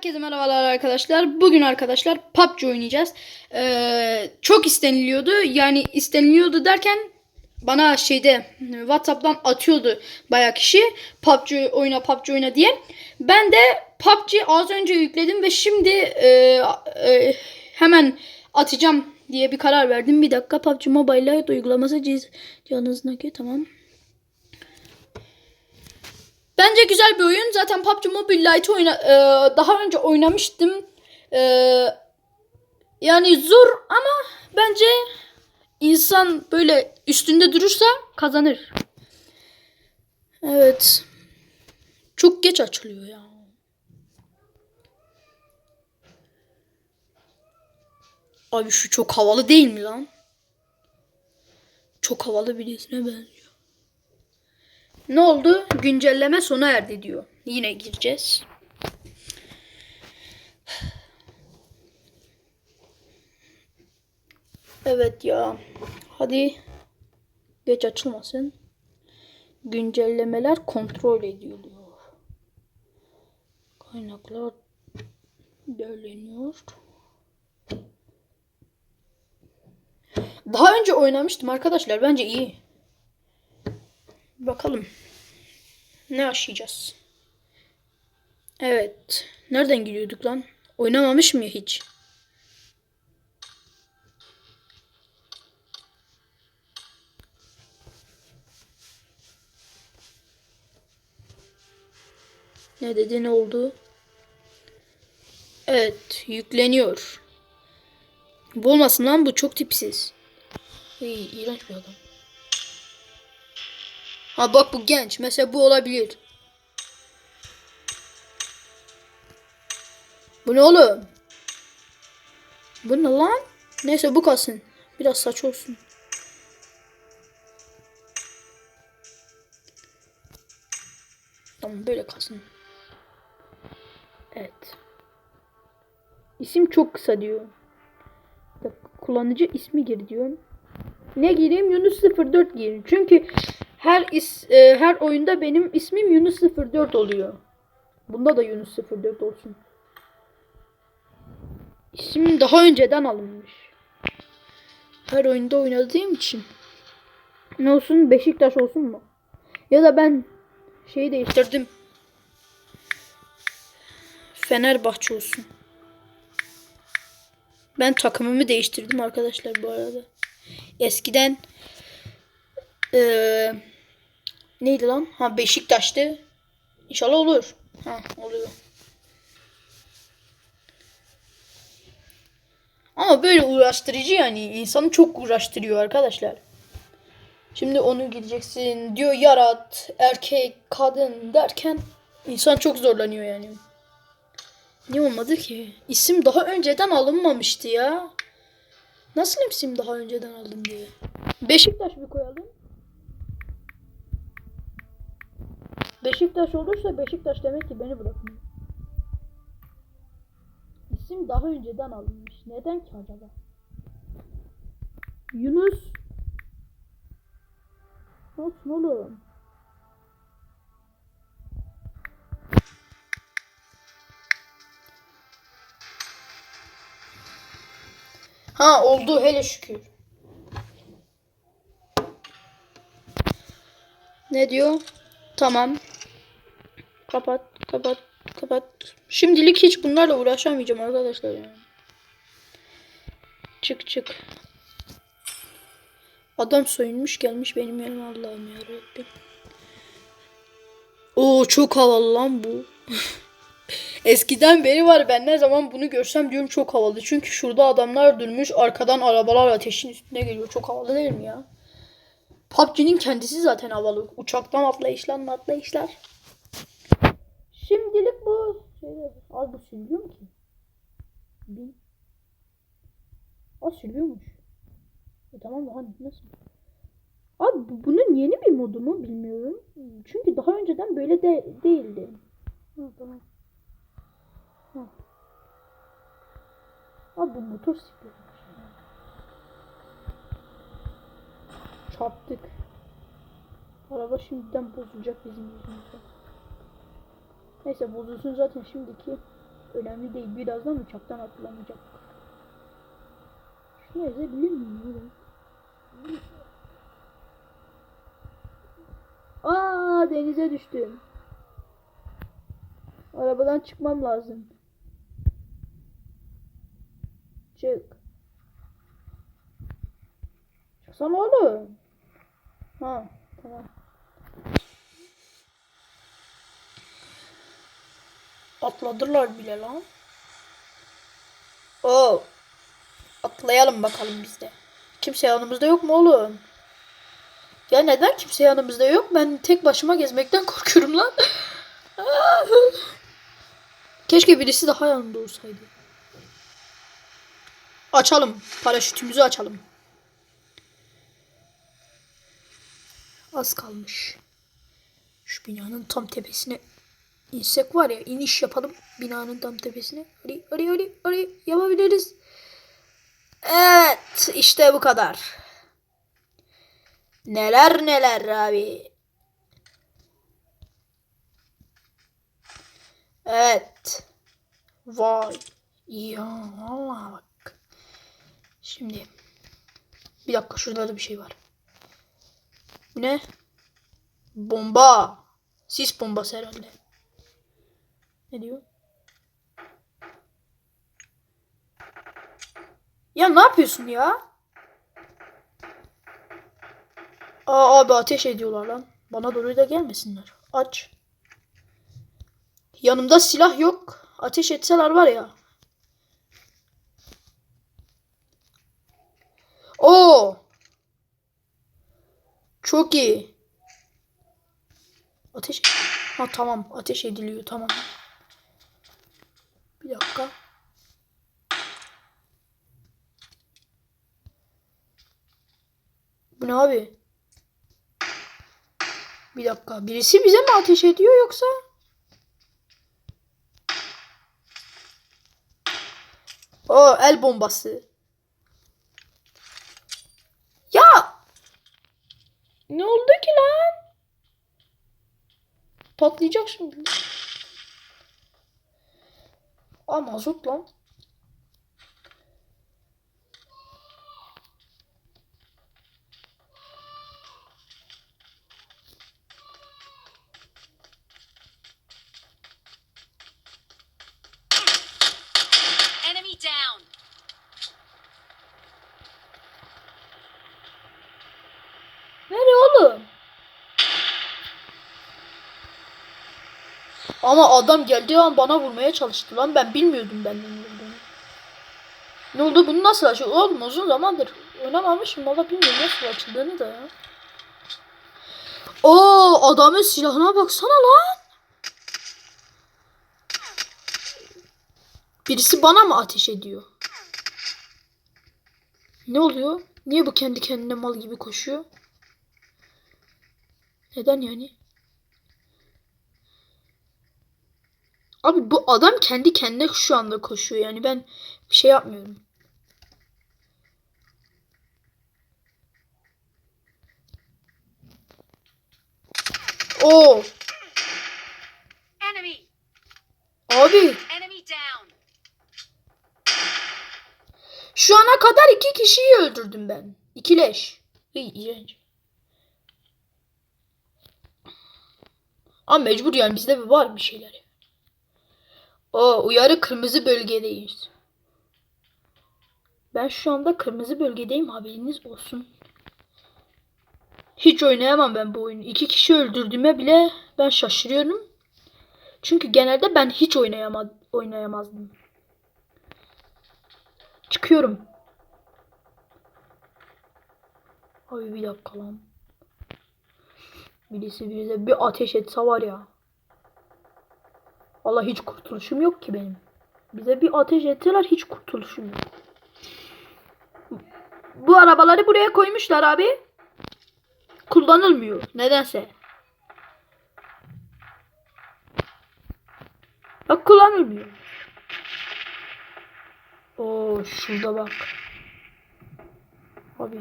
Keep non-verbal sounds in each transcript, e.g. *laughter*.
Herkese merhabalar arkadaşlar. Bugün arkadaşlar PUBG oynayacağız. Ee, çok isteniliyordu. Yani isteniliyordu derken bana şeyde WhatsApp'tan atıyordu bayağı kişi PUBG oyna PUBG oyna diye. Ben de PUBG az önce yükledim ve şimdi e, e, hemen atacağım diye bir karar verdim. Bir dakika PUBG Mobile Lite uygulaması cihazınızdaki tamam. Bence güzel bir oyun. Zaten PUBG Mobile Lite oyna e, daha önce oynamıştım. E, yani zor ama bence insan böyle üstünde durursa kazanır. Evet. Çok geç açılıyor ya. Abi şu çok havalı değil mi lan? Çok havalı birisine benziyor. Ne oldu? Güncelleme sona erdi diyor. Yine gireceğiz. Evet ya. Hadi. Geç açılmasın. Güncellemeler kontrol ediliyor. Kaynaklar derleniyor. Daha önce oynamıştım arkadaşlar. Bence iyi. Bakalım. Ne aşacağız? Evet. Nereden gidiyorduk lan? Oynamamış mı hiç? Ne dedi ne oldu? Evet yükleniyor. Bu olmasın lan bu çok tipsiz. İyi, iğrenç bir adam. Ha bak bu genç. Mesela bu olabilir. Bu ne oğlum? Bu ne lan? Neyse bu kalsın. Biraz saç olsun. Tamam böyle kalsın. Evet. İsim çok kısa diyor. Kullanıcı ismi gir diyor. Ne gireyim? Yunus 04 gireyim. Çünkü her is, e, her oyunda benim ismim Yunus 04 oluyor. Bunda da Yunus 04 olsun. İsim daha önceden alınmış. Her oyunda oynadığım için. Ne olsun? Beşiktaş olsun mu? Ya da ben şeyi değiştirdim. Fenerbahçe olsun. Ben takımımı değiştirdim arkadaşlar bu arada. Eskiden eee neydi lan? Ha Beşiktaş'tı. İnşallah olur. Ha oluyor. Ama böyle uğraştırıcı yani. insanı çok uğraştırıyor arkadaşlar. Şimdi onu gideceksin diyor yarat erkek kadın derken insan çok zorlanıyor yani. Niye olmadı ki? İsim daha önceden alınmamıştı ya. Nasıl isim daha önceden aldım diye. Beşiktaş bir koyalım. Beşiktaş olursa Beşiktaş demek ki beni bırakmıyor. İsim daha önceden alınmış. Neden ki acaba? Yunus. Olsun oğlum. Ha oldu hele şükür. Ne diyor? Tamam. Kapat, kapat, kapat. Şimdilik hiç bunlarla uğraşamayacağım arkadaşlar yani. Çık çık. Adam soyunmuş gelmiş benim yanıma Allah'ım yarabbim. Oo çok havalı lan bu. *laughs* Eskiden beri var ben ne zaman bunu görsem diyorum çok havalı. Çünkü şurada adamlar durmuş arkadan arabalar ateşin üstüne geliyor. Çok havalı değil mi ya? PUBG'nin kendisi zaten havalı. Uçaktan atlayışlar atlayışlar. Şimdilik bu şeyde az da sürüyor mu ki? Bin. Az sürüyormuş. E tamam da hani nasıl? Abi bu- bunun yeni bir modu mu bilmiyorum. Çünkü daha önceden böyle de değildi. Ha, tamam. Ha. Abi bu motor sikletmiş. Çarptık. Araba şimdiden bozulacak bizim yüzümüzden. Neyse bozulsun zaten şimdiki Önemli değil. Birazdan uçaktan atlamayacak. Şunu ezebilir miyim? Aa denize düştüm. Arabadan çıkmam lazım. Çık. Çıksana oğlum. Ha tamam. Atladılar bile lan. Oo. Atlayalım bakalım biz de. Kimse yanımızda yok mu oğlum? Ya neden kimse yanımızda yok? Ben tek başıma gezmekten *laughs* korkuyorum lan. Keşke birisi daha yanımda olsaydı. Açalım. Paraşütümüzü açalım. Az kalmış. Şu binanın tam tepesine insek var ya iniş yapalım binanın tam tepesine. Hadi hadi hadi hadi yapabiliriz. Evet işte bu kadar. Neler neler abi. Evet. Vay. Ya vallahi bak. Şimdi. Bir dakika şurada da bir şey var. Ne? Bomba. Sis bombası herhalde. Ne diyor? Ya ne yapıyorsun ya? Aa abi ateş ediyorlar lan. Bana doğru da gelmesinler. Aç. Yanımda silah yok. Ateş etseler var ya. Oo. Çok iyi. Ateş. Ha tamam. Ateş ediliyor. Tamam. Bir dakika. Bu ne abi? Bir dakika. Birisi bize mi ateş ediyor yoksa? O el bombası. Ya! Ne oldu ki lan? Patlayacak şimdi. Aa mazot lan. Enemy down. Nereye oğlum? Ama adam geldiği an bana vurmaya çalıştı lan. Ben bilmiyordum benden vurduğunu. Ne oldu? Bunu nasıl açıyor? Oğlum uzun zamandır oynamamışım. Valla bilmiyorum nasıl açıldığını da ya. Oo adamın silahına baksana lan. Birisi bana mı ateş ediyor? Ne oluyor? Niye bu kendi kendine mal gibi koşuyor? Neden yani? Abi bu adam kendi kendine şu anda koşuyor yani ben bir şey yapmıyorum. Oo Enemy. abi Enemy down. şu ana kadar iki kişiyi öldürdüm ben. İki leş. İyi, iğrenç. Ama mecbur yani bizde bir var bir şeyler. O uyarı kırmızı bölgedeyiz. Ben şu anda kırmızı bölgedeyim haberiniz olsun. Hiç oynayamam ben bu oyunu. İki kişi öldürdüğüme bile ben şaşırıyorum. Çünkü genelde ben hiç oynayama oynayamazdım. Çıkıyorum. Abi bir dakika lan. Birisi bize bir ateş etse var ya. Valla hiç kurtuluşum yok ki benim. Bize bir ateş etseler hiç kurtuluşum yok. Bu arabaları buraya koymuşlar abi. Kullanılmıyor. Nedense. Bak kullanılmıyor. Oo şurada bak. Abi.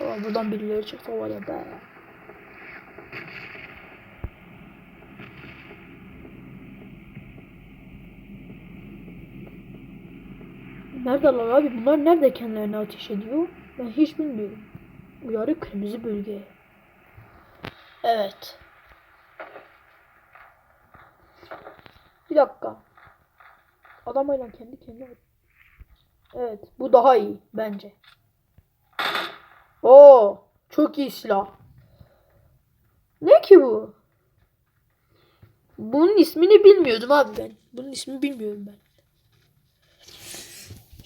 Aa, buradan birileri çıksa var ya be. Neredeler abi? Bunlar nerede kendilerine ateş ediyor? Ben hiç bilmiyorum. Uyarı kırmızı bölge. Evet. Bir dakika. Adamayla kendi kendine Evet, bu daha iyi bence. Oo, çok iyi silah. Ne ki bu? Bunun ismini bilmiyordum abi ben. Bunun ismini bilmiyorum ben.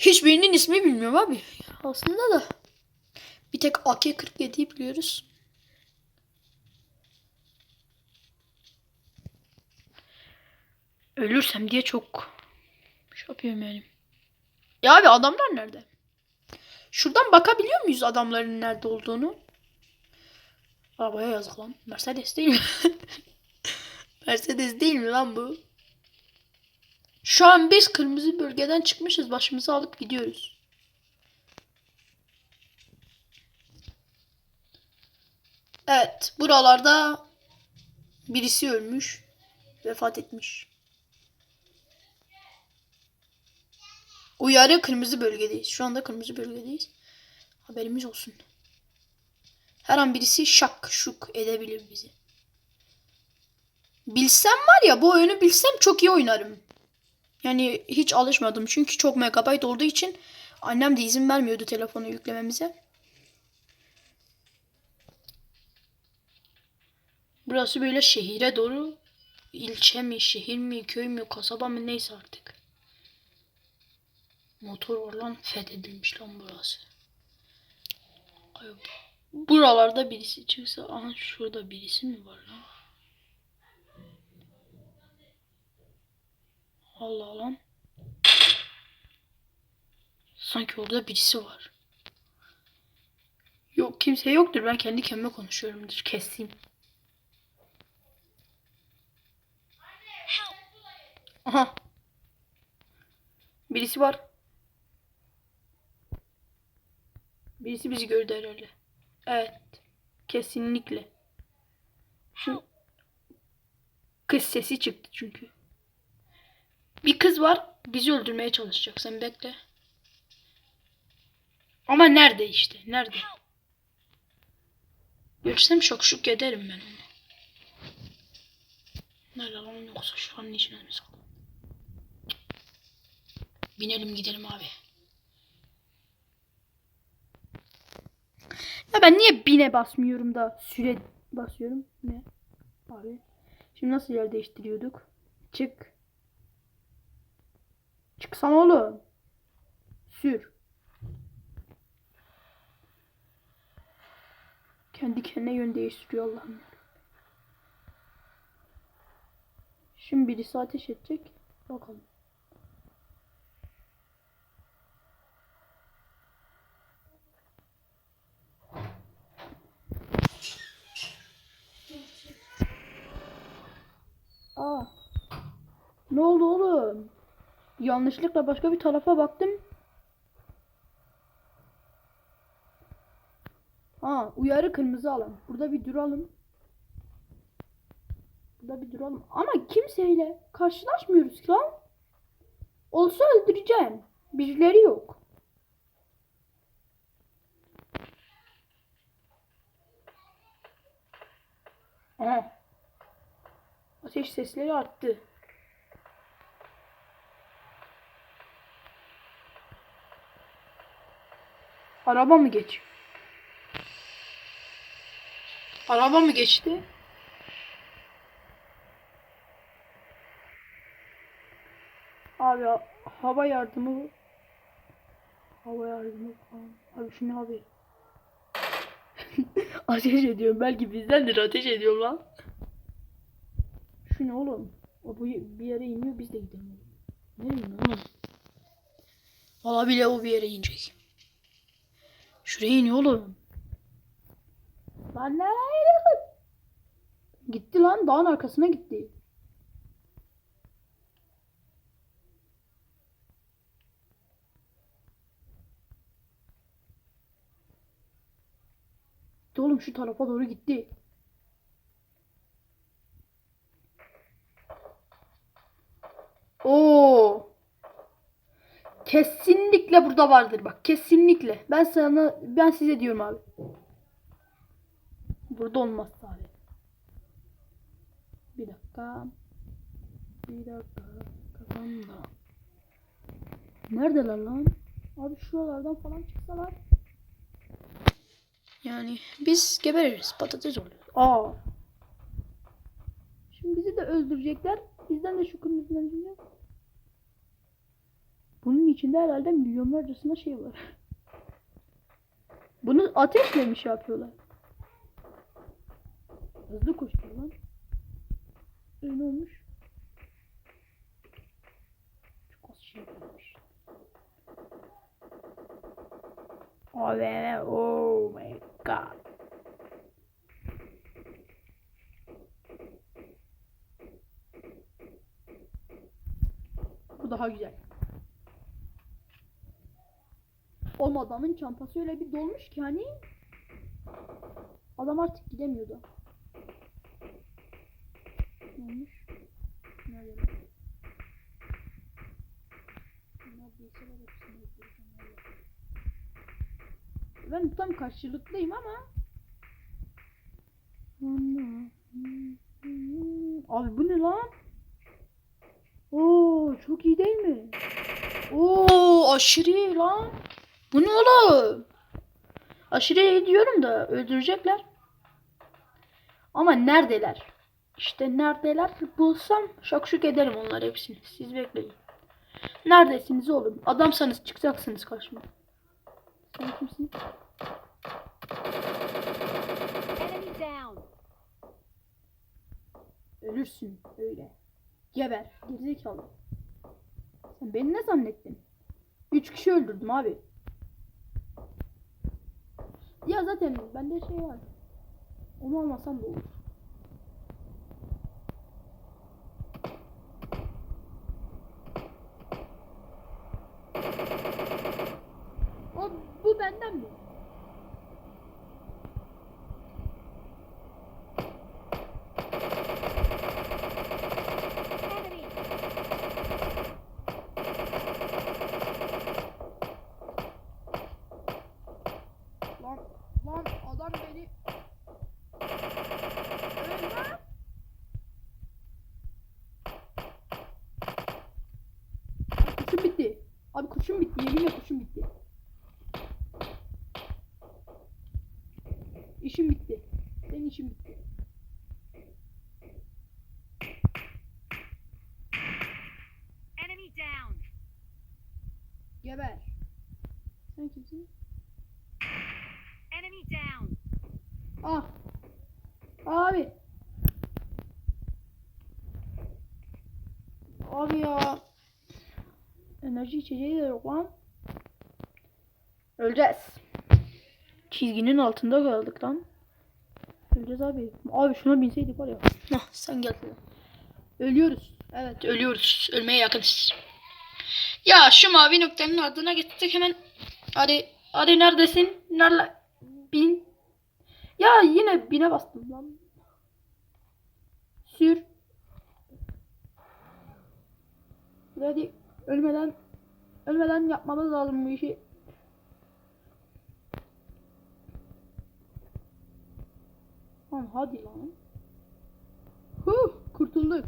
Hiçbirinin ismi bilmiyorum abi. Aslında da bir tek AK-47'yi biliyoruz. Ölürsem diye çok şey yapıyorum yani. Ya abi adamlar nerede? Şuradan bakabiliyor muyuz adamların nerede olduğunu? Arabaya yazık lan. Mercedes değil mi? *laughs* Mercedes değil mi lan bu? Şu an biz kırmızı bölgeden çıkmışız. Başımızı alıp gidiyoruz. Evet. Buralarda birisi ölmüş. Vefat etmiş. Uyarı kırmızı bölgedeyiz. Şu anda kırmızı bölgedeyiz. Haberimiz olsun. Her an birisi şak şuk edebilir bizi. Bilsem var ya bu oyunu bilsem çok iyi oynarım. Yani hiç alışmadım çünkü çok megabayt olduğu için annem de izin vermiyordu telefonu yüklememize. Burası böyle şehire doğru ilçe mi, şehir mi, köy mü, kasaba mı neyse artık. Motor var lan fethedilmiş lan burası. Ay, Buralarda birisi çıksa aha şurada birisi mi var lan? Allah lan. Sanki orada birisi var. Yok kimse yoktur. Ben kendi kendime konuşuyorumdur. Keseyim. Aha. Birisi var. Birisi bizi gördü herhalde. Evet. Kesinlikle. Şu kız sesi çıktı çünkü. Bir kız var. Bizi öldürmeye çalışacak. Sen bekle. Ama nerede işte? Nerede? Görsem şok şok ederim ben onu. Nerede lan yoksa şuranın içine mi saklı? Binelim gidelim abi. Ya ben niye bine basmıyorum da süre basıyorum? Ne? Abi. Şimdi nasıl yer değiştiriyorduk? Çık. Çıksana oğlum. Sür. Kendi kendine yön değiştiriyor Allah'ım. Şimdi birisi ateş edecek. Bakalım. Aa. Ne oldu oğlum? Yanlışlıkla başka bir tarafa baktım. Ha, uyarı kırmızı alan. Burada bir duralım. Burada bir duralım. Ama kimseyle karşılaşmıyoruz ki lan. Olsa öldüreceğim. Birileri yok. Aha. Ateş sesleri arttı. Araba mı geçiyor? Araba mı geçti? Abi hava yardımı hava yardımı. Abi şu abi? *laughs* ateş ediyorum. Belki bizdendir ateş ediyorum lan. Şu ne oğlum? O bu bir yere iniyor biz de gidelim. Ne iniyor? Valla bile o bir yere inecek. Şuraya iniyor oğlum. Lan nereye? Gitti lan dağın arkasına gitti. Gitti oğlum şu tarafa doğru gitti. Oo. Kesinlikle burada vardır bak. Kesinlikle. Ben sana ben size diyorum abi. Burada olmaz abi. Bir dakika. Bir dakika. Kafamda. Neredeler lan? Abi şuralardan falan çıksalar. Yani biz gebeririz. Patates oluyor. Aa. Şimdi bizi de öldürecekler. Bizden de şu öldürecek. Bunun içinde herhalde milyonlarcasına şey var. *laughs* Bunu ateşle mi şey yapıyorlar? Hızlı koşuyor lan. Ne olmuş? Çok az şey yapmış. Abi, oh my god. Bu daha güzel. Oğlum adamın çantası öyle bir dolmuş ki hani adam artık gidemiyordu. Ne olmuş? Nerede? Ben tam karşılıklıyım ama Abi bu ne lan? Oo çok iyi değil mi? Oo aşırı iyi lan. Bu ne oğlum? Aşırı iyi diyorum da öldürecekler. Ama neredeler? İşte neredeler bulsam şakşuk ederim onlar hepsini. Siz bekleyin. Neredesiniz oğlum? Adamsanız çıkacaksınız karşıma. Sen kimsin? Enemy down. Ölürsün öyle. Geber. Gerizekalı. Sen beni ne zannettin? Üç kişi öldürdüm abi. Ya zaten bende şey var. Onu almasam da olur. O bu benden mi? Enemy. Lan lan adam beni Ölme. Kuşum bitti. Abi kuşum bitti. Yeminle kuşum bitti. İşim bitti. Senin işin bitti. Enemy down. Geber. Sen kimsin? Enemy down. Ah. Abi. Abi ya. Enerji içeceği de yok lan. Öleceğiz. Çizginin altında kaldık lan. Öleceğiz abi. Abi şuna binseydik var ya. Nah sen gel. Ölüyoruz. Evet ölüyoruz. Ölmeye yakınız. Ya şu mavi noktanın ardına gittik hemen. Hadi. Hadi neredesin? Nerede? Bin. Ya yine bine bastım lan. Sür. Hadi ölmeden ölmeden yapmamız lazım bu işi. Lan hadi lan. Huh, kurtulduk.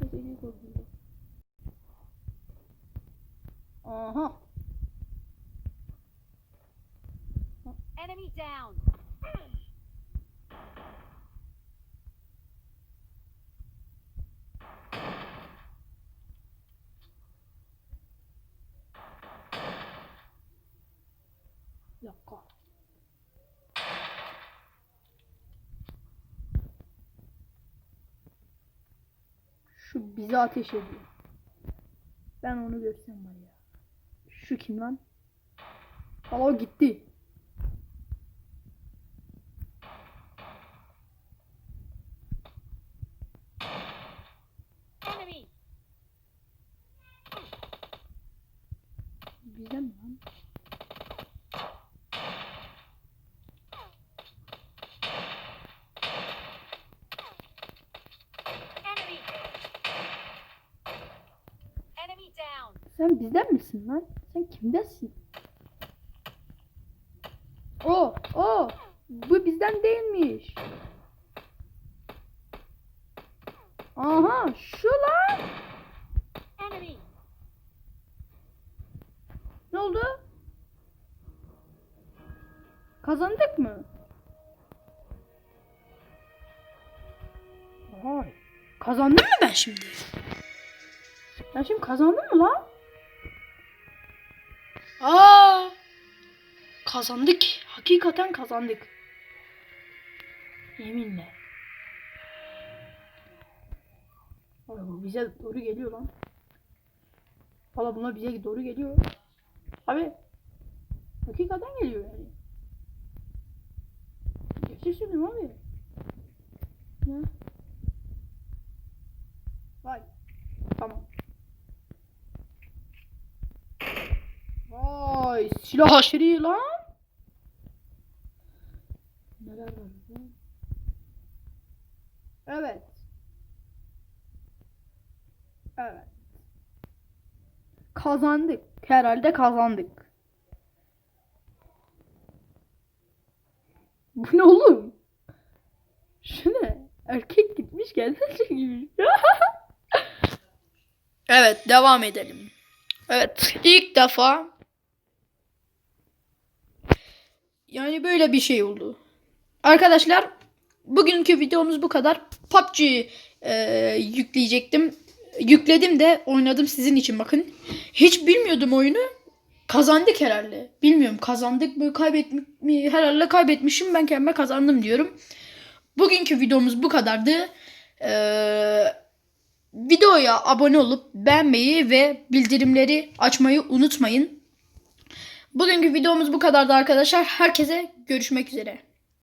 Neyse ki kurtulduk. Aha. Enemy down. Dakika. Şu bizi ateş ediyor. Ben onu görsem var ya. Şu kim lan? Aa gitti. Enemy. Bizden mi lan? Enemy. Enemy down. Sen bizden misin lan? Sen kimdensin? O, o. Bu bizden değilmiş. Aha, şu lan. Ne oldu? Kazandık mı? Vay. Kazandım mı ben şimdi? Ben şimdi kazandım mı lan? Kazandık. Hakikaten kazandık. Yeminle. Vay bu bize doğru geliyor lan. Valla bunlar bize doğru geliyor. Abi. Hakikaten geliyor yani. Gerçek abi. Ya. Vay. Tamam. Vay silah aşırı lan. Var burada? Evet. Evet. Kazandık. Herhalde kazandık. Bu ne oğlum? Şu ne? Erkek gitmiş gelmiş gibi. *laughs* evet devam edelim. Evet ilk defa yani böyle bir şey oldu. Arkadaşlar bugünkü videomuz bu kadar. PUBG e, yükleyecektim. Yükledim de oynadım sizin için bakın. Hiç bilmiyordum oyunu. Kazandık herhalde. Bilmiyorum kazandık mı kaybettik mi herhalde kaybetmişim ben kendime kazandım diyorum. Bugünkü videomuz bu kadardı. Ee, videoya abone olup beğenmeyi ve bildirimleri açmayı unutmayın. Bugünkü videomuz bu kadardı arkadaşlar. Herkese görüşmek üzere.